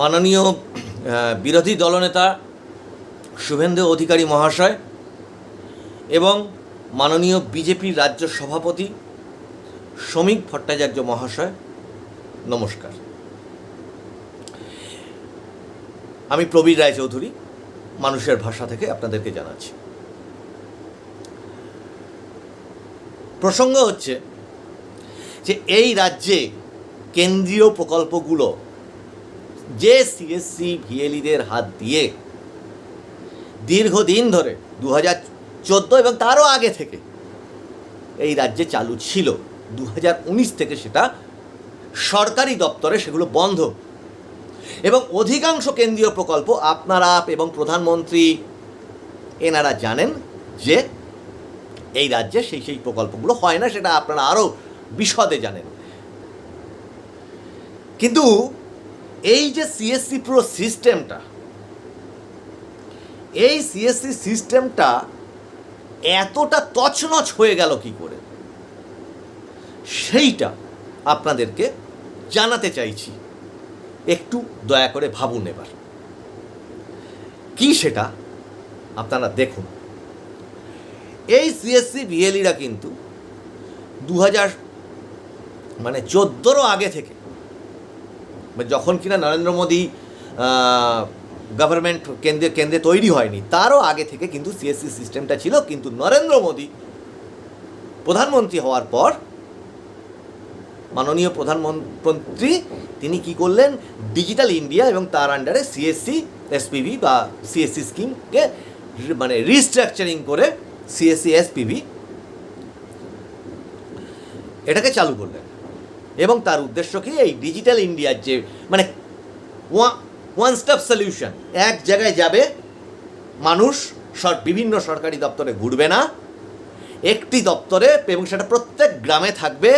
মাননীয় বিরোধী দলনেতা শুভেন্দু অধিকারী মহাশয় এবং মাননীয় বিজেপির রাজ্য সভাপতি শ্রমিক ভট্টাচার্য মহাশয়, নমস্কার। আমি প্রবীর রায়চৌধুরী, মানুষের ভাষা থেকে আপনাদেরকে জানাচ্ছি। প্রসঙ্গ হচ্ছে যে এই রাজ্যে কেন্দ্রীয় প্রকল্পগুলো যে সিএসসি ভিএলিদের হাত দিয়ে দীর্ঘদিন ধরে দু হাজার চোদ্দ এবং তারও আগে থেকে এই রাজ্যে চালু ছিল দু হাজার উনিশ থেকে সেটা সরকারি দপ্তরে সেগুলো বন্ধ। এবং অধিকাংশ কেন্দ্রীয় প্রকল্প আপনারা এবং প্রধানমন্ত্রী এনারা জানেন যে এই রাজ্যে সেই সেই প্রকল্পগুলো হয় না, সেটা আপনারা আরও বিশদে জানেন। কিন্তু এই যে সিএসসি প্রো সিস্টেমটা এই সিএসসি সিস্টেমটা এতটা তছনছ হয়ে গেল কি করে? সেইটা আপনাদেরকে জানাতে চাইছি। একটু দয়া করে ভাবুন এবার। কি সেটা? আপনারা দেখুন। এই সিএসসি বিএলইরা কিন্তু দু হাজার মানে চোদ্দোরও আগে থেকে যখন কিনা নরেন্দ্র মোদী গভর্নমেন্ট কেন্দ্রে কেন্দ্রে তৈরি হয়নি, তারও আগে থেকে কিন্তু সিএসসি সিস্টেমটা ছিল, কিন্তু নরেন্দ্র মোদী প্রধানমন্ত্রী হওয়ার পর মাননীয় প্রধানমন্ত্রী তিনি কি করলেন? ডিজিটাল ইন্ডিয়া এবং তার আন্ডারে সিএসসি এসপিভি বা সিএসসি স্কিমকে মানে রিস্ট্রাকচারিং করে সিএসসি এসপিভি এটাকে চালু করলেন। এবং তার উদ্দেশ্য কি? এই ডিজিটাল ইন্ডিয়ার যে মানে ওয়ান স্টপ সলিউশন এক জায়গায় যাবে, মানুষ বিভিন্ন সরকারি দপ্তরে ঘুরবে না। একটি দপ্তরে, এবং সেটা প্রত্যেক গ্রামে থাকবে।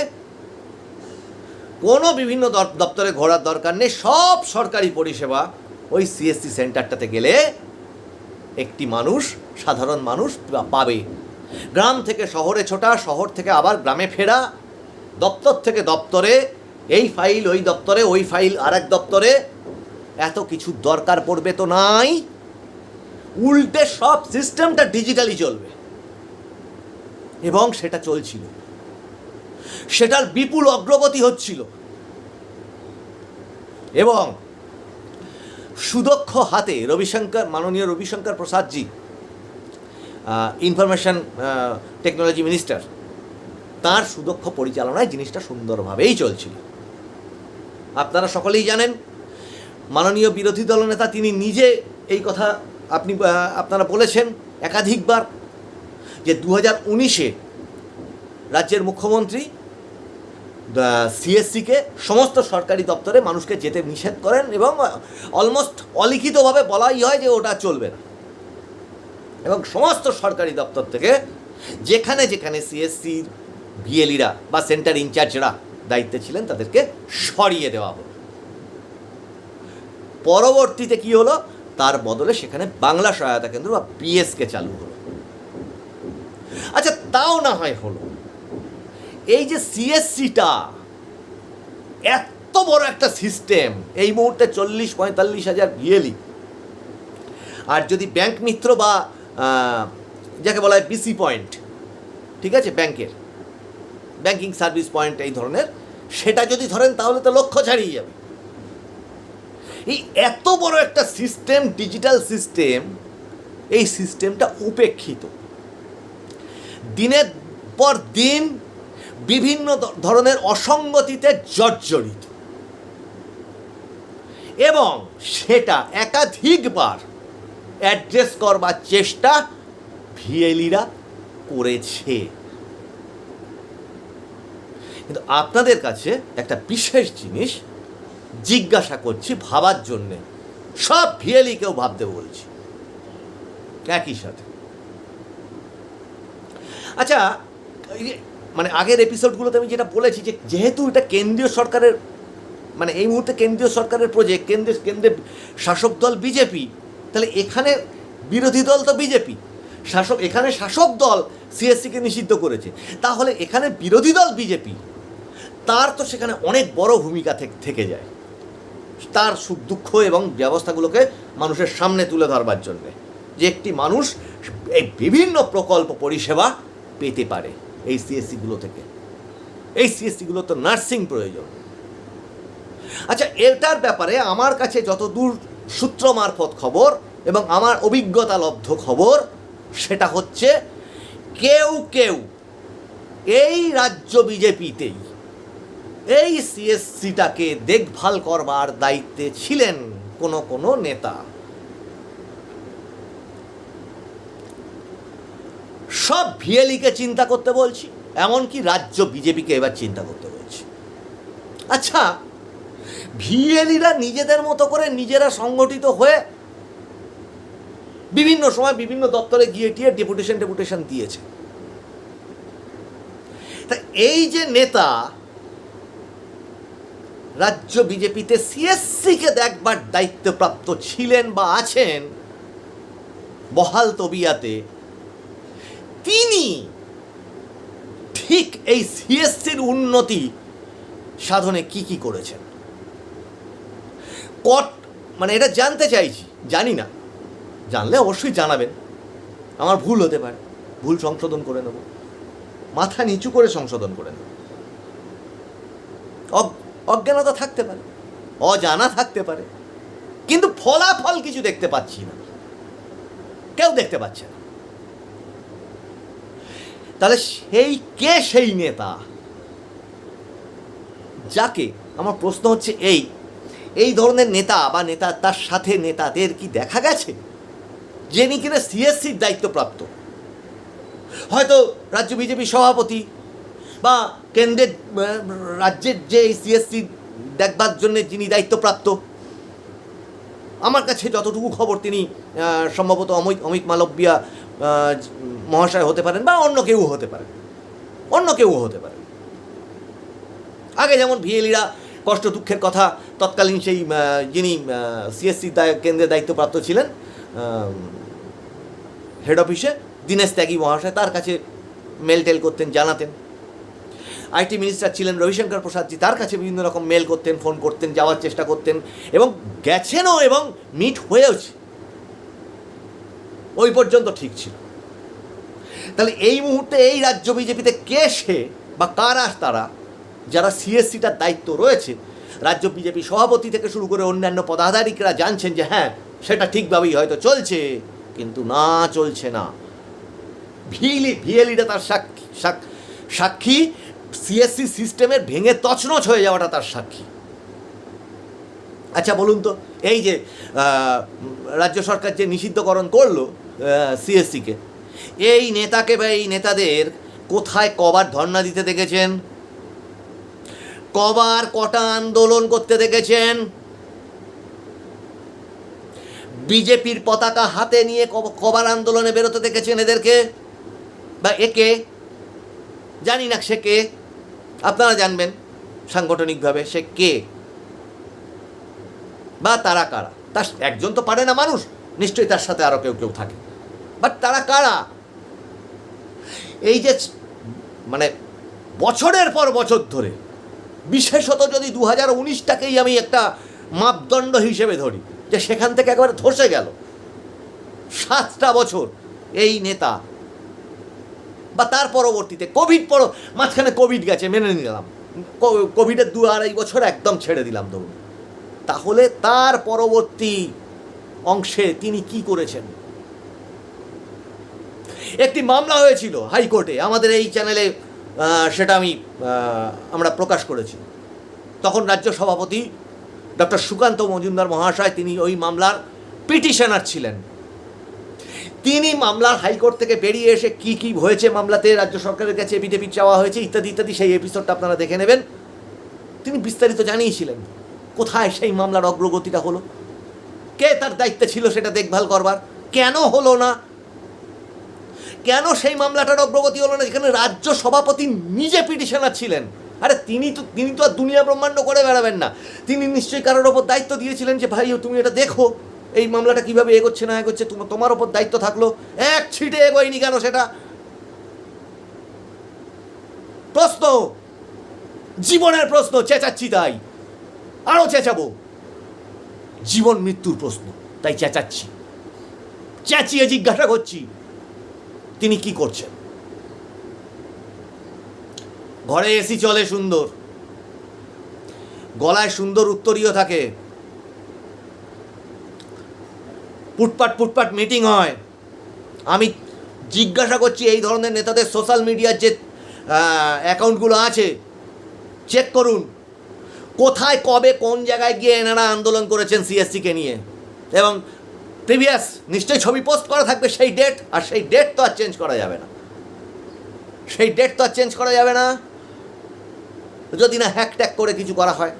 কোনো বিভিন্ন দপ্তরে ঘোরার দরকার নেই। সব সরকারি পরিষেবা ওই সিএসসি সেন্টারটাতে গেলে একটি মানুষ, সাধারণ মানুষ পাবে। গ্রাম থেকে শহরে ছোটা, শহর থেকে আবার গ্রামে ফেরা। দপ্তর থেকে দপ্তরে, এই ফাইল, ওই দপ্তরে, ওই ফাইল আর এক দপ্তরে, এত কিছু দরকার পড়বে তো নাই। উল্টে সব সিস্টেমটা ডিজিটালি চলবে। এবং সেটা চলছিল। সেটার বিপুল অগ্রগতি হচ্ছিল। এবং সুদক্ষ হাতে রবিশঙ্কর, মাননীয় Ravishankar Prasadji information technology minister তার সুদক্ষ পরিচালনায় জিনিসটা সুন্দরভাবেই চলছিল। আপনারা সকলেই জানেন, মাননীয় বিরোধী দলনেতা তিনি নিজে এই কথা আপনি আপনারা বলেছেন একাধিকবার যে দু হাজার উনিশে রাজ্যের মুখ্যমন্ত্রী সিএসসিকে সমস্ত সরকারি দপ্তরে মানুষকে যেতে নিষেধ করেন এবং অলমোস্ট অলিখিতভাবে বলাই হয় যে ওটা চলবে না। এবং সমস্ত সরকারি দপ্তর থেকে যেখানে যেখানে সিএসসির বিএলিরা বা সেন্টার ইনচার্জরা দায়িত্বে ছিলেন, তাদেরকে সরিয়ে দেওয়া হলো। পরবর্তীতে কি হলো? তার বদলে সেখানে বাংলা সহায়তা কেন্দ্র বা পিএসকে চালু হলো। আচ্ছা তাও না হয় হলো। এই যে সিএসসিটা এত বড় একটা সিস্টেম, এই মুহূর্তে চল্লিশ, পঁয়তাল্লিশ হাজার বিএলই আর যদি ব্যাংক মিত্র বা যাকে বলা হয় বিসি পয়েন্ট, ঠিক আছে, ব্যাংকের ব্যাংকিং সার্ভিস পয়েন্ট এই ধরনের, সেটা যদি ধরেন তাহলে তো লক্ষ্য ছাড়িয়ে যাবে। এই এত বড় একটা সিস্টেম, ডিজিটাল সিস্টেম, এই সিস্টেমটা উপেক্ষিত। দিনের পর দিন বিভিন্ন ধরনের অসঙ্গতিতে জর্জরিত। এবং সেটা একাধিকবার অ্যাড্রেস করবার চেষ্টা ভিএলিরা করেছে। কিন্তু আপনাদের কাছে একটা বিশেষ জিনিস জিজ্ঞাসা করছি ভাবার জন্যে। সব ভিএলিকেও ভাবতে বলছি। একই সাথে। আচ্ছা মানে আগের এপিসোডগুলোতে আমি যেটা বলেছি যে, যেহেতু এটা কেন্দ্রীয় সরকারের মানে এই মুহূর্তে কেন্দ্রীয় সরকারের প্রজেক্ট কেন্দ্রের কেন্দ্রের শাসক দল বিজেপি, তাহলে এখানে বিরোধী দল তো বিজেপি। শাসক, এখানে শাসক দল সিএসসিকে নিষিদ্ধ করেছে। তাহলে এখানে বিরোধী দল বিজেপি। তার তো সেখানে অনেক বড় ভূমিকা থেক- যায়। তার সুখ দুঃখ এবং ব্যবস্থাগুলোকে মানুষের সামনে তুলে ধরবার জন্যে। যে একটি মানুষ এই বিভিন্ন প্রকল্প পরিষেবা পেতে পারে এই সিএসসিগুলো থেকে। এই সিএসসিগুলো তো নার্সিং প্রয়োজন। আচ্ছা এটার ব্যাপারে আমার কাছে যতদূর সূত্র মারফত খবর এবং আমার অভিজ্ঞতা লব্ধ খবর, সেটা হচ্ছে কেউ কেউ এই রাজ্য বিজেপিতেই এই সিএসসিটাকে দেখভাল করবার দায়িত্বে ছিলেন কোনো কোনো নেতা। সব ভিএলিকে চিন্তা করতে বলছি, এমনকি রাজ্য বিজেপিকে এবার চিন্তা করতে বলছি। আচ্ছা ভিএলিরা নিজেদের মতো করে নিজেরা সংগঠিত হয়ে বিভিন্ন সময় বিভিন্ন দপ্তরে গিয়ে টিয়ে ডেপুটেশন ডেপুটেশন দিয়েছে। তা এই যে নেতা রাজ্য বিজেপিতে সিএসসিকে দেখবার দায়িত্বপ্রাপ্ত ছিলেন বা আছেন বহাল তবিয়াতে, তিনি ঠিক এই সিএসসির উন্নতি সাধনে কি কি করেছেন? কট মানে এটা জানতে চাইছি, জানি না। জানলে অবশ্যই জানাবেন। আমার ভুল হতে পারে। ভুল সংশোধন করে নেব। মাথা নিচু করে সংশোধন করে নেব। অজ্ঞানতা থাকতে পারে, অজানা থাকতে পারে, কিন্তু ফলাফল কিছু দেখতে পাচ্ছি না। কেউ দেখতে পাচ্ছে না। তাহলে সেই কে সেই নেতা? যাকে আমার প্রশ্ন হচ্ছে এই এই ধরনের নেতা বা নেতা তার সাথে নেতাদের কি দেখা গেছে? যিনি কিনা সিএসসির দায়িত্বপ্রাপ্ত। হয়তো রাজ্য বিজেপি সভাপতি বা কেন্দ্রের রাজ্যের যে এই সিএসসি দেখবার জন্য যিনি দায়িত্বপ্রাপ্ত, আমার কাছে যতটুকু খবর তিনি সম্ভবত অমিত অমিত মালব্যা মহাশয় হতে পারেন বা অন্য কেউ হতে পারেন। অন্য কেউ হতে পারেন। আগে যেমন ভিএলিরা কষ্ট দুঃখের কথা তৎকালীন সেই যিনি সিএসসি কেন্দ্রের দায়িত্বপ্রাপ্ত ছিলেন হেড অফিসে দীনেশ ত্যাগী মহাশয় তার কাছে মেল টেল করতেন, জানাতেন। আইটি মিনিস্টার ছিলেন রবিশঙ্কর প্রসাদজি তার কাছে বিভিন্ন রকম মেল করতেন ফোন করতেন, যাওয়ার চেষ্টা করতেন এবং গেছেনও এবং মিট হয়েওছে। ওই পর্যন্ত ঠিক ছিল। তাহলে এই মুহূর্তে এই রাজ্য বিজেপিতে কে সে বা কারা তারা, যারা সিএসসিটার দায়িত্ব রয়েছে, রাজ্য বিজেপি সভাপতি থেকে শুরু করে অন্যান্য পদাধিকারীরা জানছেন যে হ্যাঁ সেটা ঠিকভাবেই হয়তো চলছে, কিন্তু না চলছে না। ভিএলি ভিএলিটা তার সাক্ষী, সাক- সাক্ষী সিএসসি সিস্টেমের ভেঙে তছনছ হয়ে যাওয়াটা তার সাক্ষী। আচ্ছা বলুন তো, এই যে রাজ্য সরকার যে নিষিদ্ধকরণ করল সিএসসিকে এই নেতাকে বা এই নেতাদের কোথায় কবার ধর্ণা দিতে দেখেছেন? কবার কটা আন্দোলন করতে দেখেছেন? বিজেপির পতাকা হাতে নিয়ে কব- কবার আন্দোলনে বেরোতে দেখেছেন এদেরকে? বা একে? জানি না সে কে। আপনারা জানবেন সাংগঠনিকভাবে সে কে বা তারা কারা। তার একজন তো পারে না মানুষ, নিশ্চয়ই তার সাথে আরও কেউ কেউ থাকে। বাট তারা কারা? এই যে মানে বছরের পর বছর ধরে, বিশেষত যদি দু হাজার উনিশটাকেই আমি একটা মাপদণ্ড হিসেবে ধরি, যে সেখান থেকে একেবারে ধসে গেল, সাতটা বছর এই নেতা বা তার পরবর্তীতে কোভিড পর, মাঝখানে কোভিড গেছে, মেনে নিলাম। কোভিডের দু আড়াই বছর একদম ছেড়ে দিলাম, ধরুন। তাহলে তার পরবর্তী অংশে তিনি কি করেছেন? একটি মামলা হয়েছিল হাইকোর্টে, আমাদের এই চ্যানেলে সেটা আমি আমরা প্রকাশ করেছি। তখন রাজ্য সভাপতি ডক্টর সুকান্ত মজুমদার মহাশয়, তিনি ওই মামলার পিটিশনার ছিলেন। তিনি মামলার হাইকোর্ট থেকে বেরিয়ে এসে কি কি হয়েছে মামলাতে রাজ্য সরকারের কাছে এপিডেভিট চাওয়া হয়েছে, ইত্যাদি ইত্যাদি, সেই এপিসোডটা আপনারা দেখে নেবেন। তিনি বিস্তারিত জানিয়েছিলেন কোথায় সেই মামলার অগ্রগতিটা হলো। কে তার দায়িত্বে ছিল সেটা দেখভাল করবার? কেন হলো না? কেন সেই মামলাটার অগ্রগতি হলো না? যেখানে রাজ্য সভাপতি নিজে পিটিশনার ছিলেন। আরে তিনি তো তিনি তো আর দুনিয়া ব্রহ্মাণ্ড করে বেড়াবেন না। তিনি নিশ্চয়ই কারোর ওপর দায়িত্ব দিয়েছিলেন যে, ভাই, তুমি এটা দেখো। এই মামলাটা কীভাবে এগোচ্ছে না এগোচ্ছে? তোমার তোমার ওপর দায়িত্ব থাকল। এক ছিটে এগোয়নি কেন সেটা? প্রশ্ন। জীবনের প্রশ্ন, চেঁচাচ্ছি তাই। আরও চেঁচাবো। জীবন মৃত্যুর প্রশ্ন, তাই চেঁচাচ্ছি। চেঁচিয়ে জিজ্ঞাসা করছি, তিনি কি করছেন? ঘরে এসি চলে সুন্দর। গলায় সুন্দর উত্তরীয় থাকে। পুটপাট পুটপাট মিটিং হয়। আমি জিজ্ঞাসা করছি এই ধরনের নেতাদের সোশ্যাল মিডিয়ার যে অ্যাকাউন্টগুলো আছে চেক করুন। কোথায়, কবে, কোন জায়গায় গিয়ে এনারা আন্দোলন করেছেন সিএসসিকে নিয়ে? এবং প্রিভিয়াস নিশ্চয়ই ছবি পোস্ট করা থাকবে সেই ডেট আর সেই ডেট তো আর চেঞ্জ করা যাবে না। সেই ডেট তো আর চেঞ্জ করা যাবে না। যদি না হ্যাক ট্যাক করে কিছু করা হয়।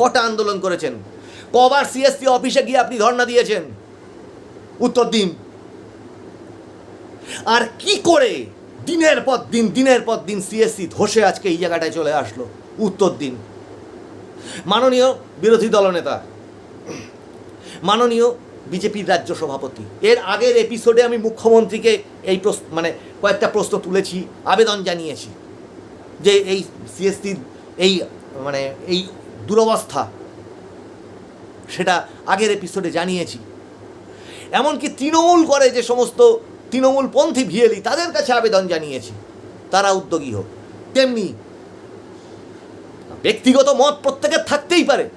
কটা আন্দোলন করেছেন? কবার সিএসসি অফিসে গিয়ে আপনি ধর্ণা দিয়েছেন? উত্তর দিন। আর কি করে দিনের পর দিন, দিনের পর দিন সিএসসি ধসে আজকে এই জায়গাটায় চলে আসলো? উত্তর দিন। মাননীয় বিরোধী দলনেতা, মাননীয় বিজেপির রাজ্য সভাপতি, এর আগের এপিসোডে আমি মুখ্যমন্ত্রীকে এই প্রশ্ন মানে কয়েকটা প্রশ্ন তুলেছি, আবেদন জানিয়েছি যে এই সিএসসির এই মানে এই দুরবস্থা সেটা আগের এপিসোডে জানিয়েছি। এমনকি তৃণমূল করে যে সমস্ত তৃণমূলপন্থী ভিয়েলি তাদের কাছে আবেদন জানিয়েছি। তারা উদ্যোগী হোক। তেমনি ব্যক্তিগত মত প্রত্যেকের থাকতেই পারে।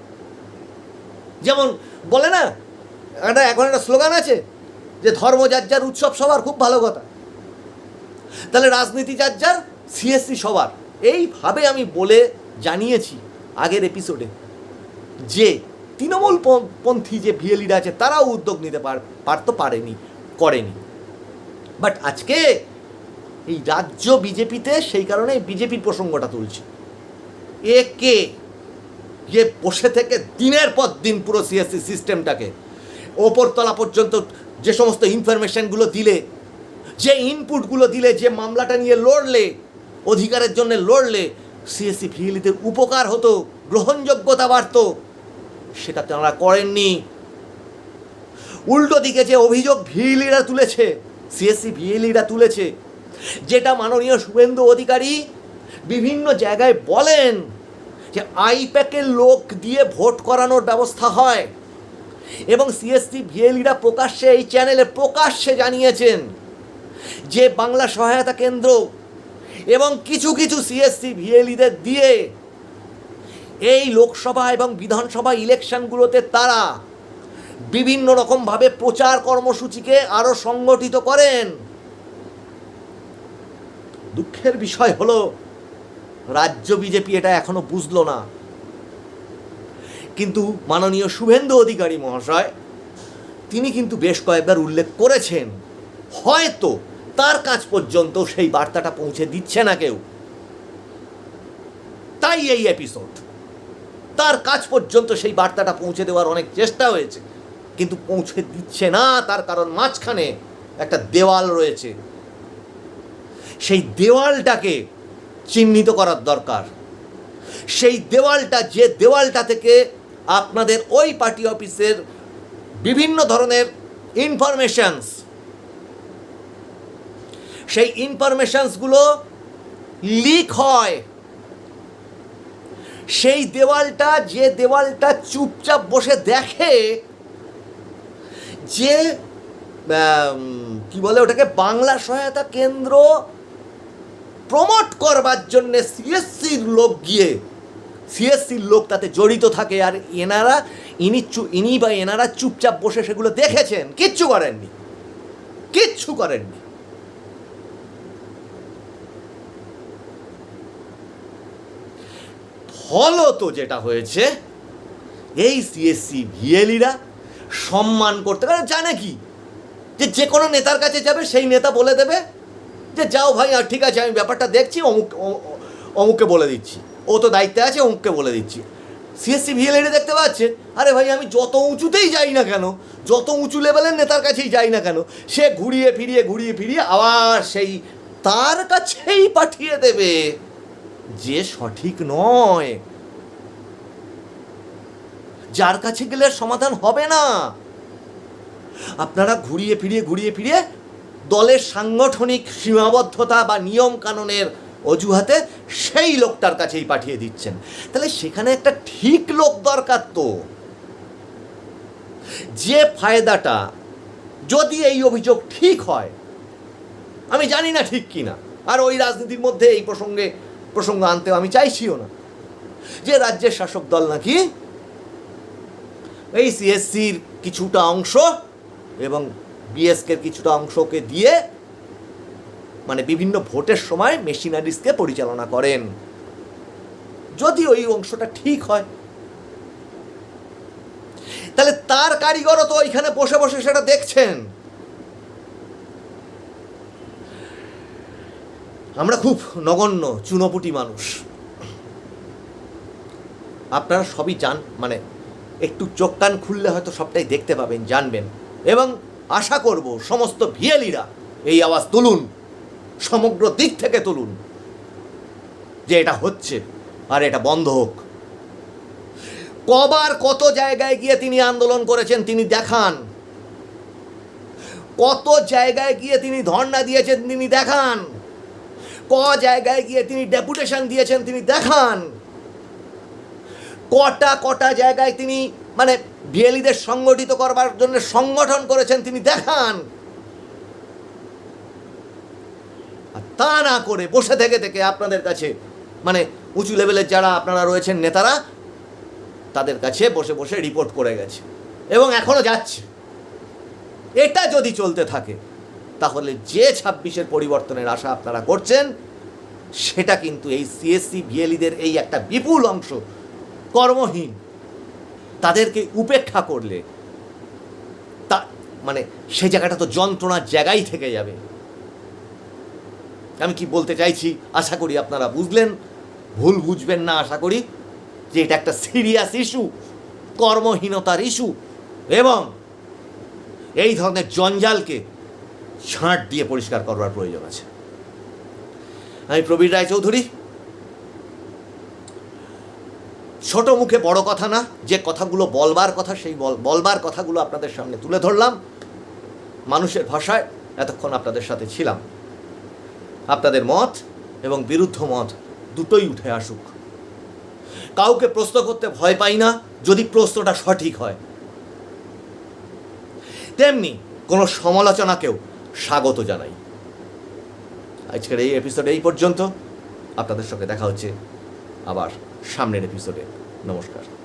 যেমন বলে না, একটা এখন একটা স্লোগান আছে যে ধর্ম যার যার উৎসব সবার খুব ভালো কথা। তাহলে রাজনীতি যার যার সিএসসি সবার। এইভাবে আমি বলে জানিয়েছি আগের এপিসোডে যে তৃণমূল পন্থী যে ভিএলিরা আছে, তারাও উদ্যোগ নিতে পার পারতো পারেনি, করেনি। বাট আজকে এই রাজ্য বিজেপিতে সেই কারণে বিজেপির প্রসঙ্গটা তুলছি। এ কে? যে বসে থেকে দিনের পর দিন পুরো সিএসসি সিস্টেমটাকে। ওপরতলা পর্যন্ত যে সমস্ত ইনফরমেশনগুলো দিলে, যে ইনপুটগুলো দিলে, যে মামলাটা নিয়ে লড়লে, অধিকারের জন্য লড়লে, সিএসসি ভিএলিদের উপকার হতো, গ্রহণযোগ্যতা বাড়ত সেটা তারা করেননি। উল্টো দিকে যে অভিযোগ ভিএলিরা তুলেছে, সিএসসি ভিএলিরা তুলেছে, যেটা মাননীয় শুভেন্দু অধিকারী বিভিন্ন জায়গায় বলেন যে আইপ্যাকের লোক দিয়ে ভোট করানোর ব্যবস্থা হয়। এবং সিএসসি ভিএলিরা প্রকাশ্যে এই চ্যানেলে প্রকাশ্যে জানিয়েছেন যে বাংলা সহায়তা কেন্দ্র এবং কিছু কিছু সিএসসি ভিএলিদের দিয়ে এই লোকসভা এবং বিধানসভা ইলেকশনগুলোতে তারা বিভিন্ন রকমভাবে প্রচার কর্মসূচিকে আরও সংগঠিত করেন। দুঃখের বিষয় হলো, রাজ্য বিজেপি এটা এখনও বুঝলো না। কিন্তু মাননীয় শুভেন্দু অধিকারী মহাশয়, তিনি কিন্তু বেশ কয়েকবার উল্লেখ করেছেন, হয়তো তার কাছ পর্যন্ত সেই বার্তাটা পৌঁছে দিচ্ছে না কেউ। তাই এই এপিসোড তার কাজ পর্যন্ত সেই বার্তাটা পৌঁছে দেওয়ার অনেক চেষ্টা হয়েছে। কিন্তু পৌঁছে দিচ্ছে না, তার কারণ মাঝখানে একটা দেওয়াল রয়েছে। সেই দেওয়ালটাকে চিহ্নিত করার দরকার। সেই দেওয়ালটা, যে দেওয়ালটা থেকে আপনাদের ওই পার্টি অফিসের বিভিন্ন ধরনের ইনফরমেশনস সেই ইনফরমেশনসগুলো লিক হয়। সেই দেওয়ালটা, যে দেওয়ালটা চুপচাপ বসে দেখে যে কি বলে ওটাকে, বাংলা সহায়তা কেন্দ্র প্রমোট করবার জন্য সিএসসির লোক গিয়ে, সিএসসির লোক তাতে জড়িত থাকে আর এনারা, ইনি চু, ইনি বা এনারা চুপচাপ বসে সেগুলো দেখেছেন, কিচ্ছু করেননি। কিচ্ছু করেননি। ফলত যেটা হয়েছে, এই সিএসসি ভিএলিরা সম্মান করতে কারণ জানে কি? যে যে কোনো নেতার কাছে যাবে, সেই নেতা বলে দেবে যে, যাও ভাই, আর ঠিক আছে, আমি ব্যাপারটা দেখছি, অমুক অমুককে বলে দিচ্ছি। ও তো দায়িত্বে আছে, অমুককে বলে দিচ্ছি। সিএসসি ভিএলএডে দেখতে পাচ্ছে, আরে ভাই, আমি যত উঁচুতেই যাই না কেন, যত উঁচু লেভেলের নেতার কাছেই যাই না কেন, সে ঘুরিয়ে ফিরিয়ে ঘুরিয়ে ফিরিয়ে আবার সেই তার কাছেই পাঠিয়ে দেবে। যে সঠিক নয়, যার কাছে গেলে সমাধান হবে না। আপনারা ঘুরিয়ে ফিরিয়ে ঘুরিয়ে ফিরিয়ে দলের সাংগঠনিক সীমাবদ্ধতা বা নিয়ম কানুনের অজুহাতে সেই লোকটার কাছেই পাঠিয়ে দিচ্ছেন। তাহলে সেখানে একটা ঠিক লোক দরকার তো। যে ফায়দাটা, যদি এই অভিযোগ ঠিক হয়, আমি জানি না ঠিক কি না আর ওই রাজনীতির মধ্যে এই প্রসঙ্গে প্রসঙ্গ আনতেও আমি চাইছিও না। যে রাজ্যের শাসক দল নাকি এই সিএসসির কিছুটা অংশ এবং বিএসকের কিছুটা অংশকে দিয়ে মানে বিভিন্ন ভোটের সময় মেশিনারিজকে পরিচালনা করেন। যদি ওই অংশটা ঠিক হয়। তাহলে তার কারিগরও তো ওইখানে বসে বসে সেটা দেখছেন। আমরা খুব নগণ্য, চুনোপুটি মানুষ। আপনারা সবই জান মানে একটু চোখ কান খুললে হয়তো সবটাই দেখতে পাবেন, জানবেন। এবং আশা করব সমস্ত ভিয়েলিরা এই আওয়াজ তুলুন, সমগ্র দিক থেকে তুলুন, যে এটা হচ্ছে আর এটা বন্ধ হোক। কবার কত জায়গায় গিয়ে তিনি আন্দোলন করেছেন, তিনি দেখান। কত জায়গায় গিয়ে তিনি ধর্ণা দিয়েছেন, তিনি দেখান। ক জায়গায় গিয়ে তিনি ডেপুটেশন দিয়েছেন, তিনি দেখান। কটা কটা জায়গায় তিনি মানে বিএলিদের সংগঠিত করবার জন্য সংগঠন করেছেন, তিনি দেখান। আর তা না করে বসে থেকে থেকে আপনাদের কাছে মানে উঁচু লেভেলের যারা আপনারা রয়েছেন নেতারা, তাদের কাছে বসে বসে রিপোর্ট করে গেছে। এবং এখনও যাচ্ছে। এটা যদি চলতে থাকে তাহলে যে ছাব্বিশের পরিবর্তনের আশা আপনারা করছেন, সেটা কিন্তু এই সিএসসি বিএলিদের এই একটা বিপুল অংশ কর্মহীন। তাদেরকে উপেক্ষা করলে তা মানে সে জায়গাটা তো যন্ত্রণার জায়গায় থেকে যাবে। আমি কি বলতে চাইছি? আশা করি আপনারা বুঝলেন। ভুল বুঝবেন না, আশা করি যে এটা একটা সিরিয়াস ইস্যু কর্মহীনতার ইস্যু এবং এই ধরনের জঞ্জালকে ছাঁট দিয়ে পরিষ্কার করবার প্রয়োজন আছে। আমি প্রবীর রায়চৌধুরী। ছোট মুখে বড় কথা না, যে কথাগুলো বলবার কথা, সেই বল- বলবার কথাগুলো আপনাদের সামনে তুলে ধরলাম। মানুষের ভাষায় এতক্ষণ আপনাদের সাথে ছিলাম। আপনাদের মত এবং বিরুদ্ধ মত দুটোই উঠে আসুক। কাউকে প্রশ্ন করতে ভয় পাই না, যদি প্রশ্নটা সঠিক হয়। তেমনি কোনো সমালোচনাকেও স্বাগত জানাই। আজকের এই এপিসোডে এই পর্যন্ত। আপনাদের সঙ্গে দেখা হচ্ছে আবার সামনের এপিসোডে নমস্কার।